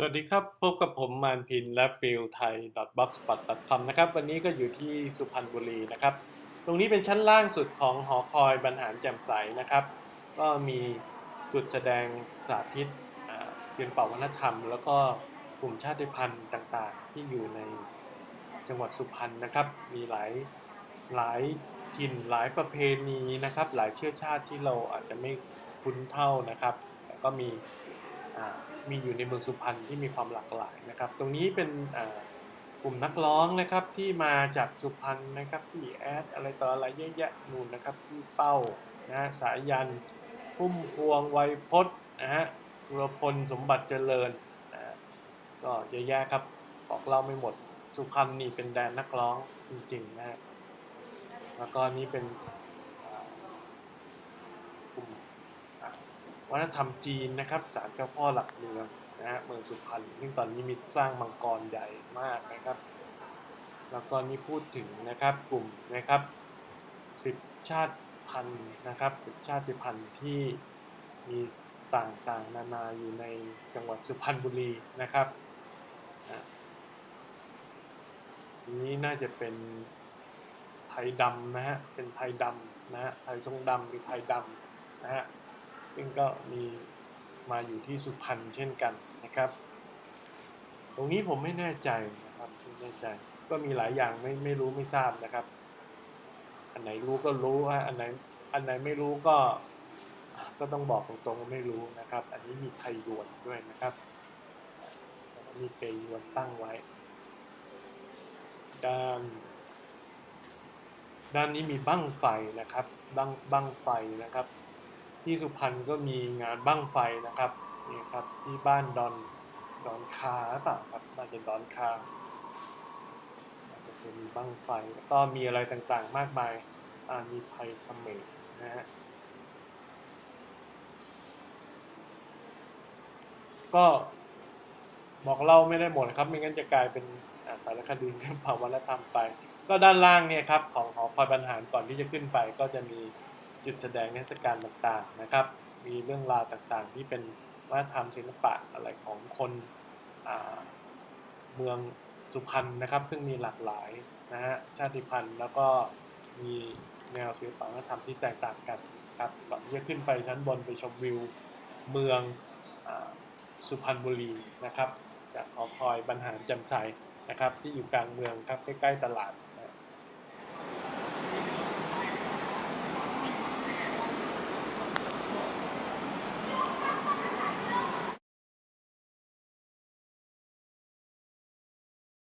สวัสดีครับ พบกับผมมานพินและฟิลไทย .blogspot.com นะครับ วันนี้ก็อยู่ที่สุพรรณบุรีนะครับ ตรงนี้เป็นชั้นล่างสุดของหอคอยบรรหารแจ่มใสนะครับ ก็มีจุดแสดงสาธิตอ่าศิลปวัฒนธรรม แล้วก็กลุ่มชาติพันธุ์ต่างๆ ที่อยู่ในจังหวัดสุพรรณนะครับ มีหลายหลายถิ่นหลายประเพณีนะครับ หลายเชื้อชาติที่เราอาจจะไม่คุ้นเท่านะครับแต่ก็มี มีอยู่ในเมืองสุพรรณที่มีความหลากหลายนะครับ ตรงนี้เป็นกลุ่มนักร้องนะครับที่มาจากสุพรรณนะครับพี่แอดอะไรต่ออะไรเยอะแยะนู่นนะครับพี่เป้านะฮะสายันพุ่มพวงไวยพจน์นะฮะสุรพลสมบัติเจริญนะฮะก็เยอะแยะครับบอกเล่าไม่หมดสุพรรณนี่เป็นแดนนักร้องจริงๆนะฮะแล้วก็นี่เป็นกลุ่ม วัฒนธรรมจีนนะครับศาลเจ้าพ่อหลักเมืองนะฮะเมืองสุพรรณซึ่งตอนนี้มีสร้างมังกรใหญ่มากนะครับแล้วก็นี่พูดถึงนะครับกลุ่มนะครับสิบชาติพันธุ์นะครับสิบชาติพันธุ์ที่มีต่างๆ นานาอยู่ในจังหวัดสุพรรณบุรีนะครับอันนี้น่าจะเป็นไทยดำนะฮะเป็นไทยดำนะฮะไทยทรงดำหรือไทยดำนะฮะ ซึ่งก็มีมาอยู่ที่สุพรรณเช่นกันนะครับ ตรงนี้ผมไม่แน่ใจนะครับไม่แน่ใจก็มีหลายอย่างไม่ไม่รู้ไม่ทราบนะครับ อันไหนรู้ก็รู้ฮะอันไหนอันไหนไม่รู้ก็ก็ต้องบอกตรงๆว่าไม่รู้นะครับ อันนี้มีไทยยวนด้วยนะครับมีเปยวนตั้งไว้ด้านด้านนี้มีบั้งไฟนะครับบั้งบั้งไฟนะครับ ที่สุพรรณก็มีงานบั้งไฟนะครับนี่ครับที่บ้านดอนดอนคาหรือเปล่าครับน่าจะดอนคาน่าจจะเป็นบั้งไฟแล้วก็มีอะไรต่างๆมากมายมีไทยเขมรนะฮะก็บอกเล่าไม่ได้หมดครับไม่งั้นจะกลายเป็นอ่าสารคดีเรื่องภาวะธรรมไป ก็ด้านล่างเนี่ยครับของหอคอยบรรหารก่อนที่จะขึ้นไปก็จะมี จุดแสดงนิทศการต่างๆนะครับ มีเรื่องราวต่างๆ ที่เป็นวัฒนธรรมศิลปะอะไรของคนเมืองสุพรรณนะครับ ซึ่งมีหลากหลายนะฮะชาติพันธุ์แล้วก็มีแนวศิลปะวัฒนธรรมที่แตกต่างกันครับก่อนที่จะขึ้นไปชั้นบนไปชมวิวเมืองอสุพรรณบุรีนะครับ จากหอคอยบรรหารจ่มใสนะครับ ที่อยู่กลางเมืองครับใกล้ๆตลาด